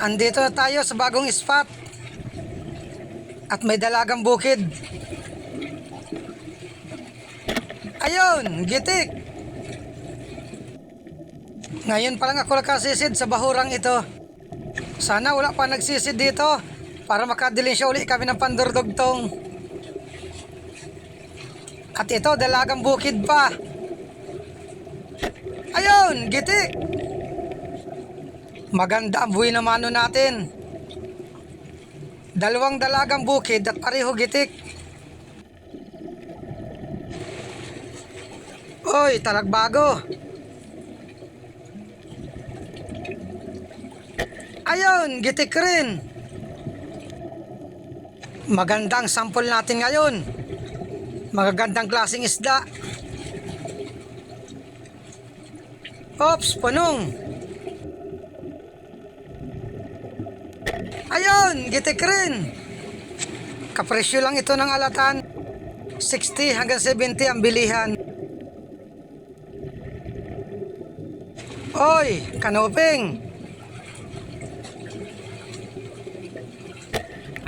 Andito na tayo sa bagong spot. At may dalagang bukid. Ayun, gitik. Ngayon pa lang ako nakasisid sa bahurang ito. Sana wala pa nagsisid dito para makadilin siya uli kami ng pandurdugtong. At ito, dalagang bukid pa. Ayun, gitik. Maganda ang buhay na mano natin. Dalawang dalagang bukid at pareho gitik. Oy, talagbago. Ayun, gitik rin. Magandang sample natin ngayon. Magagandang klaseng isda. Ops, punong. Ayun, gitik rin. Kapresyo lang ito ng alatan. 60 hanggang 70 ang bilihan. Oy, kanuping.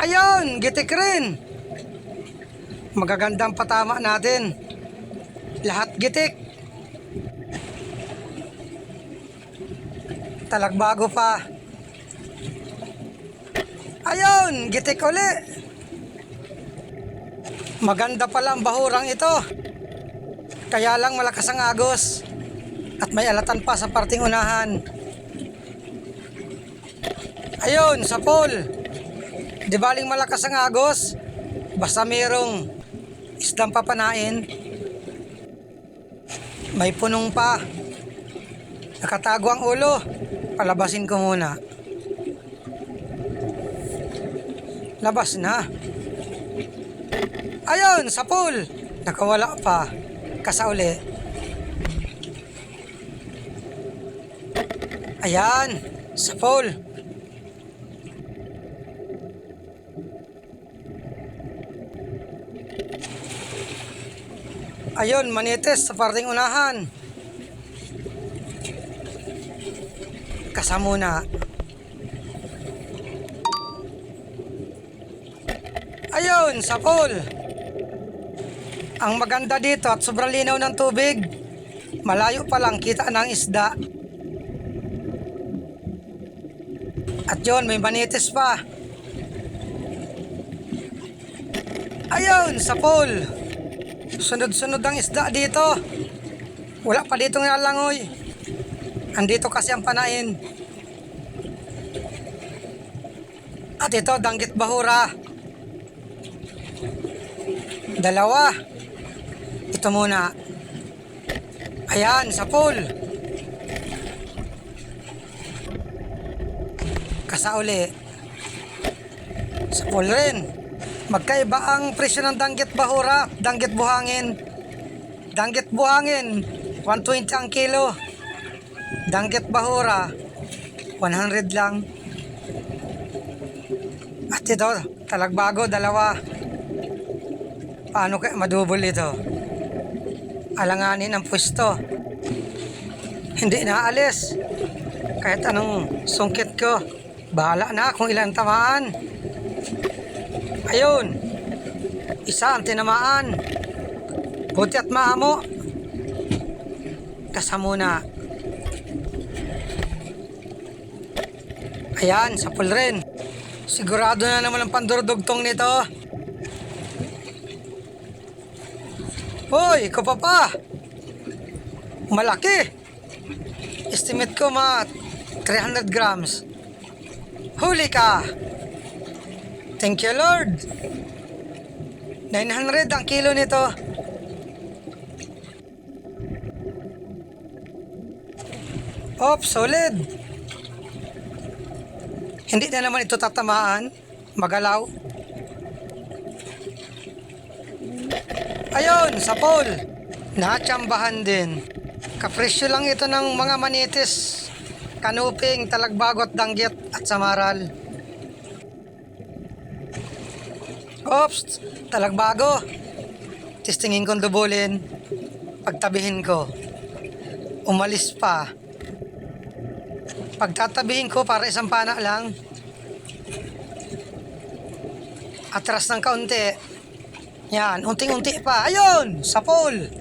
Ayun, gitik rin. Magagandang patama natin. Lahat gitik. Talagbago pa. Ayun, gitik uli. Maganda pala ang bahurang ito. Kaya lang malakas ang agos. At may alatan pa sa parting unahan. Ayun, sa pole. Di baling malakas ang agos. Basta mayroong isdang papanain. May punong pa. Nakatago ang ulo. Palabasin ko muna. Labas na. Ayun, sa pool. Nakawala pa. Kasauli. Ayan, sa pool. Ayun, manites sa parting unahan. Kasamuna. Ayun, sa pool. Ang maganda dito at sobrang linaw ng tubig. Malayo pa lang kita ng isda. At yun, may manitis pa. Ayun, sa pool. Sunod-sunod ang isda dito. Wala pa dito nalangoy. Andito kasi ang panain. At ito, danggit bahura. Dalawa. Ito muna. Ayan, sa pool. Kasauli. Sa pool rin. Magkaiba ang presyo ng danggit bahura, danggit buhangin. Danggit buhangin, 120 ang kilo. Danggit bahura, 100 lang. At ito, talagbago, dalawa. Paano kaya madubol ito? Alanganin ang pwesto. Hindi naalis. Kahit anong sungkit ko, bahala na kung ilan tamaan. Ayun, isa ang tinamaan. Buti at maamo. Kasamuna. Ayan, sa pool rin. Sigurado na naman ang pandurdugtong nito. Hoy, ikaw pa pa. Malaki. Estimate ko mga 300 grams. Huli ka. Thank you, Lord. 900 ang kilo nito. Op, solid. Hindi na naman ito tatamaan. Magalaw. Ayun, sa pool. Natsambahan din. Kapresyo lang ito ng mga manitis. Kanuping, talagbagot, danggit at samaral. Ops, talagbago. Testingin kong dubulin. Pagtabihin ko. Umalis pa. Pagtatabihin ko para isang pana lang. Atras ng kaunti. Yan, unting-unti pa. Ayun, sa pole.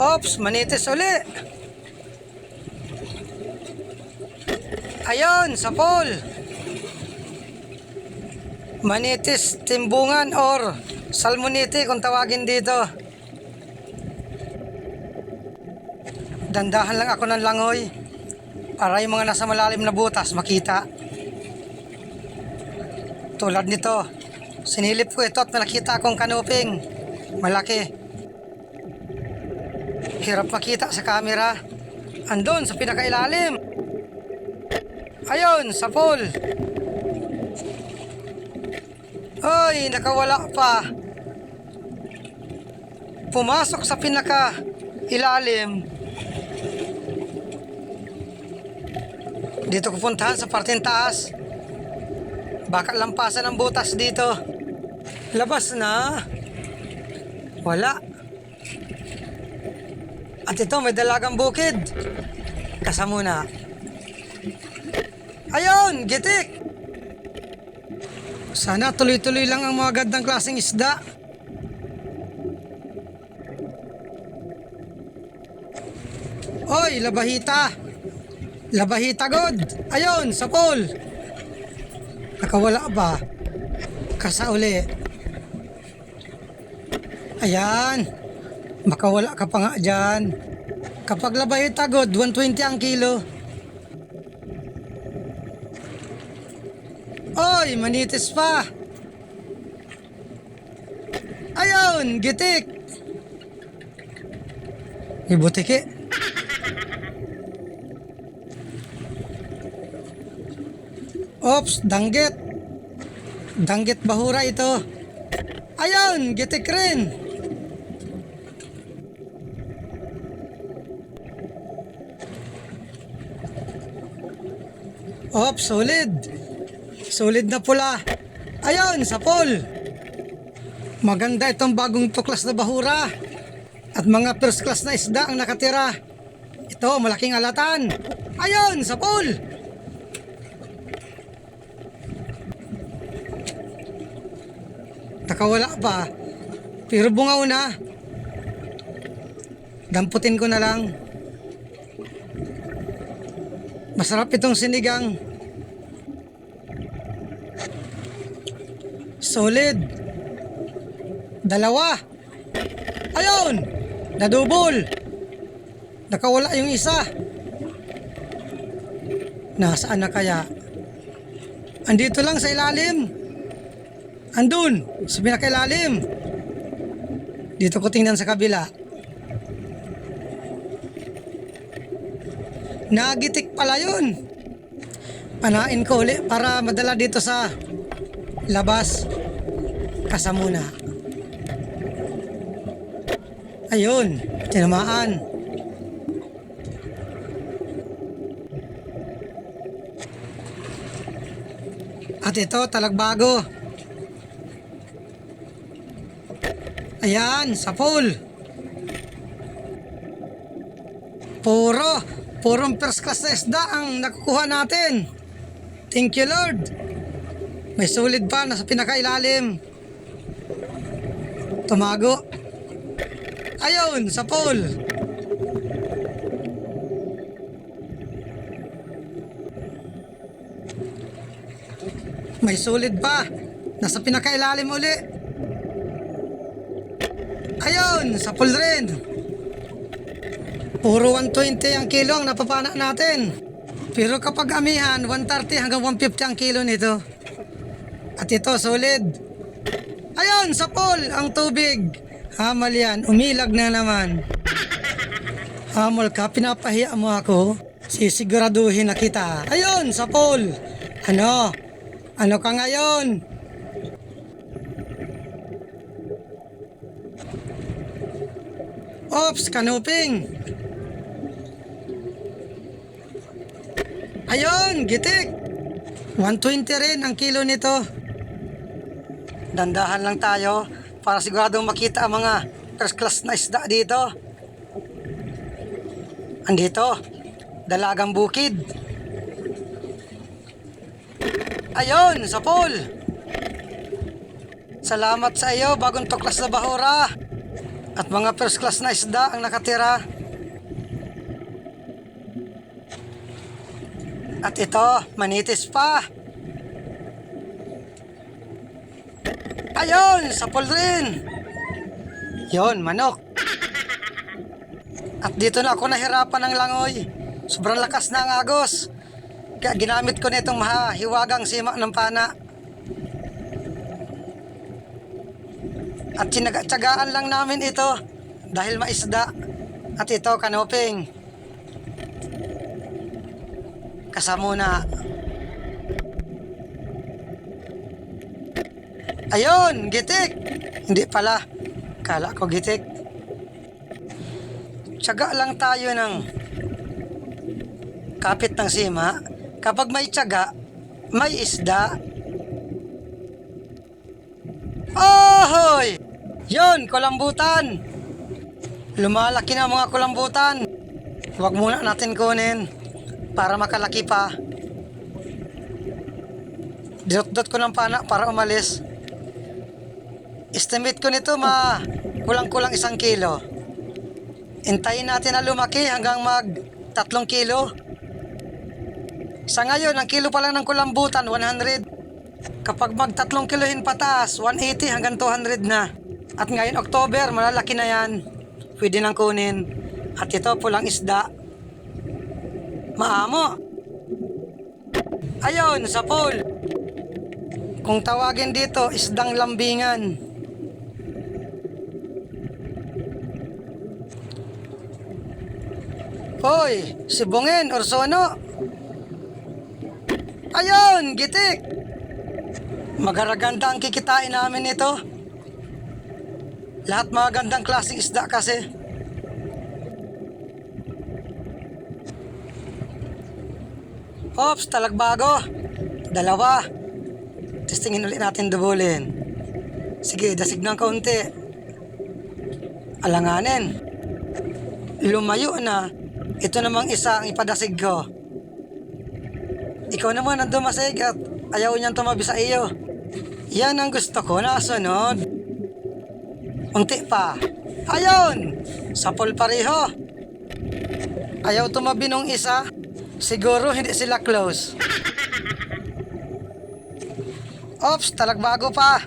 Ops, manitis uli. Ayun, sa pole. Manitis, timbungan or salmonite kung tawagin dito. Dandahan lang ako ng langoy para yung mga nasa malalim na butas makita. Tulad nito, sinilip ko ito at nakita akong kanuping. Malaki. Hirap makita sa camera. Andun sa pinakailalim. Ayun, sa pool. Ay, nakawala pa. Pumasok sa pinaka ilalim. Dito ko puntahan sa parteng taas. Baka lampasan ng butas dito. Labas na. Wala. At ito, may dalagang bukid. Kasa muna. Ayun, gitik! Sana tuloy-tuloy lang ang mga gandang klaseng isda. Oy, labahita! Labahita god! Ayun, sa pool! Nakawala ba? Kasa uli. Ayan. Makawala ka pa nga dyan. Kapag labahita god, 120 ang kilo. Oy, manitis pa. Ayun, gitik. Ibutiki. Ops, danggit. Danggit bahura ito. Ayun, gitik rin. Ops, solid. Solid na pula. Ayun, sa pool. Maganda itong bagong tuklas na bahura. At mga first class na isda ang nakatira. Ito, malaking alatan. Ayun, sa pool. Nakawala pa. Pero bungaw na. Damputin ko na lang. Masarap itong sinigang. Solid. Dalawa. Ayun! Nadubol. Nakawala yung isa. Nasaan na kaya? Andito lang sa ilalim. Andun, sa pinakailalim. Dito ko tingnan sa kabila. Nagitik pala yun. Panain ko uli para madala dito sa labas. Kasamuna. Ayun, tinamaan. At ito, talagbago. Ayan, sa pool. Puro, purong first class na isda ang nakukuha natin. Thank you Lord. May sulit pa nasa pinakailalim. Tumago. Ayun, sa pool. May sulit pa. Nasa pinakailalim uli. Ayun, sa pool rin. Puro 120 ang kilo ang napapana natin. Pero kapag amihan, 130 hanggang 150 ang kilo nito. At ito, solid. Ayun, sa pool, ang tubig. Hamal yan, umilag na naman. Hamal ka, pinapahiya mo ako. Sisiguraduhin na kita. Ayun, sa pool. Ano? Ano ka ngayon? Ops, kanuping. Ayun, gitik. 120 rin ang kilo nito. Dandahan lang tayo. para siguradong makita ang mga first class na isda dito. Andito, dalagang bukid. Ayun, sa pool. Salamat sa iyo, bagong tuklas na bahura. At mga first class na isda ang nakatira. At ito, manitis pa. Ayun, sa pool rin. Yon, manok. At dito na ako nahirapan ng langoy. Sobrang lakas na ang agos. Kaya ginamit ko nitong mahiwagang sima ng pana. At sinagatsagaan lang namin ito dahil maisda. At ito kanoping. Kasamuna. Ayun, gitik. Hindi pala. Kala ko gitik. Tiyaga lang tayo ng kapit ng sima. Kapag may tiyaga, may isda. Yun, kulambutan. Lumalaki na mga kulambutan. Huwag muna natin kunin para makalaki pa. Dot-dot ko ng pana para umalis. Estimate ko nito ma kulang-kulang isang kilo. Intayin natin na lumaki hanggang mag tatlong kilo. Sa ngayon, ang kilo pa lang ng kulambutan, 100. Kapag mag tatlong kilohin pataas, 180 hanggang 200 na. At ngayon, October, malalaki na yan. Pwede nang kunin. At ito, pulang isda. Maamo. Ayun, sa pool. Kung tawagin dito, isdang lambingan. Hoy, si Bungin, Orsono. Ayun, gitik. Magaraganda ang kikitain namin ito. Lahat mga gandang klaseng isda kasi. Ops, talagbago. Dalawa. Testingin ulit natin dubulin. Sige, dasig ng kaunti. Alanganin. Lumayo na. Ito namang isa ang ipadasig ko. Ikaw naman ang dumasig at ayaw niyang tumabi sa iyo. Yan ang gusto ko na sunod. Unti pa. Ayon! Sapol pareho. Ayaw tumabi nung isa. Siguro hindi sila close. Ops, talagbago pa.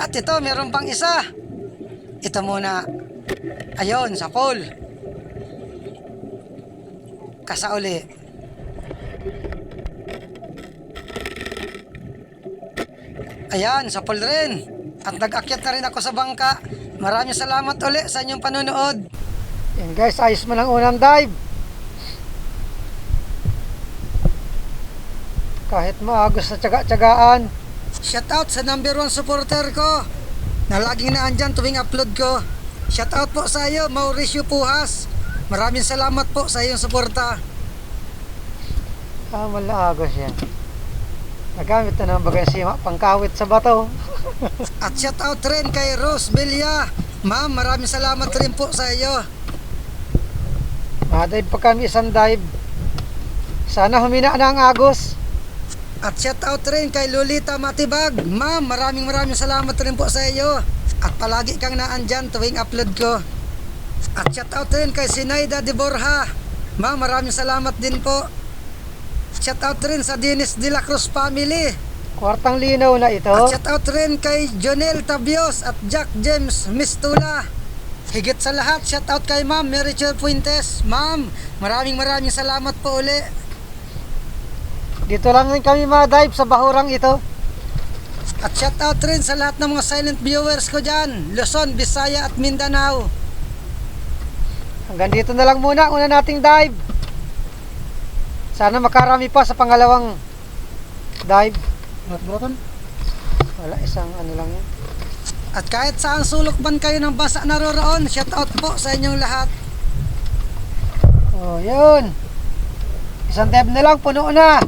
At ito, meron pang isa. Ito muna. Ayon, sa pool. Kasa uli. Ayan, sa pool rin. At nag-akyat na rin ako sa bangka. Maraming salamat uli sa inyong panonood. Yan guys, ayos mo ng unang dive. Kahit maagos na tsaga-tsagaan. Shoutout sa number one supporter ko na laging naandyan tuwing upload ko. Shoutout po sa iyo, Mauricio Puhas. Maraming salamat po sa iyong suporta. Ah, malaagos yan. Nagamit na ng bagay sima, pangkawit sa bato. At shoutout rin kay Rose Belia. Ma'am, maraming salamat rin po sa iyo. Madive pa kami isang dive. Sana humina na ang agos. At shoutout rin kay Lolita Matibag. Ma'am, maraming maraming salamat rin po sa iyo. At palagi kang naandyan tuwing upload ko. At shoutout rin kay Sinaida de Borja. Ma'am, maraming salamat din po. Shoutout rin sa Dennis de la Cruz family. Kwartang linaw na ito. At shoutout rin kay Jonel Tabios at Jack James Mistula. Higit sa lahat, shoutout kay Ma'am Merichel Fuentes. Ma'am, maraming maraming salamat po uli. Dito lang rin kami ma-dive sa bahurang ito. At shoutout rin sa lahat ng mga silent viewers ko dyan. Luzon, Visaya at Mindanao. Hanggang dito na lang muna, una nating dive. Sana makarami pa sa pangalawang dive. Wala, isang ano lang yan. At kahit saan sulok man kayo ng basa naroroon, shoutout po sa inyong lahat. Oh, yun. Isang dive na lang, puno na.